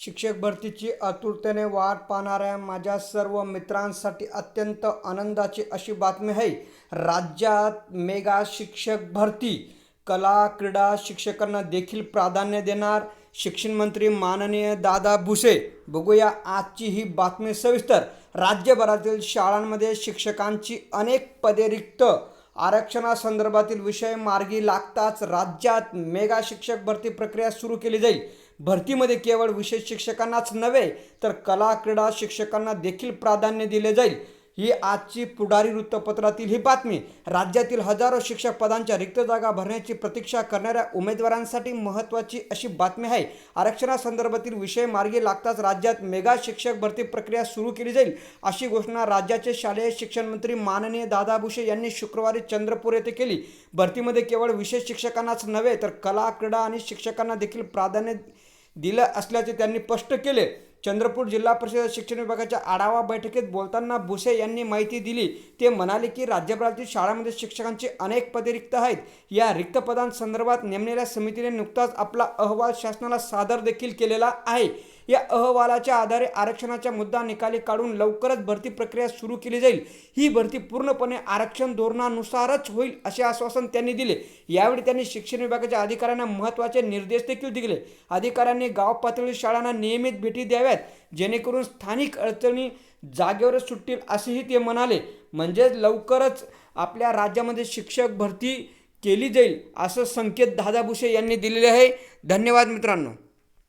शिक्षक भरतीची आतुरतेने वाट पाहणाऱ्या माझ्या सर्व मित्रांसाठी अत्यंत आनंदाची अशी बातमी आहे. राज्यात मेगा शिक्षक भरती कला क्रीडा शिक्षकांना देखील प्राधान्य देणार शिक्षण मंत्री माननीय दादा भुसे. बघूया आजची ही बातमी सविस्तर. राज्यभरातील शाळांमध्ये शिक्षकांची अनेक पदे रिक्त आरक्षणासंदर्भातील विषय मार्गी लागताच राज्यात मेगा शिक्षक भरती प्रक्रिया सुरू केली जाईल. भरतीमध्ये केवळ विशेष शिक्षकांनाच नव्हे तर कला क्रीडा शिक्षकांना देखील प्राधान्य दिले जाईल. ही आजची पुढारी वृत्तपत्रातील ही बातमी. राज्यातील हजारो शिक्षक पदांच्या रिक्त जागा भरण्याची प्रतीक्षा करणाऱ्या उमेदवारांसाठी महत्त्वाची अशी बातमी आहे. आरक्षणासंदर्भातील विषय मार्गी लागताच राज्यात मेगा शिक्षक भरती प्रक्रिया सुरू केली जाईल अशी घोषणा राज्याचे शालेय शिक्षण मंत्री माननीय दादा भुसे यांनी शुक्रवारी चंद्रपूर येथे केली. भरतीमध्ये केवळ विशेष शिक्षकांनाच नव्हे तर कला क्रीडा आणि शिक्षकांना देखील प्राधान्य दिलं असल्याचे त्यांनी स्पष्ट केले. चंद्रपूर जिल्हा परिषद शिक्षण विभागाच्या आढावा बैठकीत बोलताना भुसे यांनी माहिती दिली. ते म्हणाले की राज्यभरातील शाळांमध्ये शिक्षकांची अनेक पदे रिक्त आहेत. या रिक्त पदांसंदर्भात नेमलेल्या समितीने नुकताच आपला अहवाल शासनाला सादर देखील केलेला आहे. या अहवालाच्या आधारे आरक्षणाचा मुद्दा निकाली काढून लवकरच भरती प्रक्रिया सुरू केली जाईल. ही भरती पूर्णपणे आरक्षण धोरणानुसारच होईल असे आश्वासन त्यांनी दिले. यावेळी त्यांनी शिक्षण विभागाच्या अधिकाऱ्यांना महत्त्वाचे निर्देश देखील दिले. अधिकाऱ्यांनी गाव पातळी शाळांना नियमित भेटी द्याव्यात जेणेकरून स्थानिक अडचणी जागेवरच सुटतील असेही ते म्हणाले. म्हणजेच लवकरच आपल्या राज्यामध्ये शिक्षक भरती केली जाईल असं संकेत दादा भुसे यांनी दिलेले आहे. धन्यवाद मित्रांनो.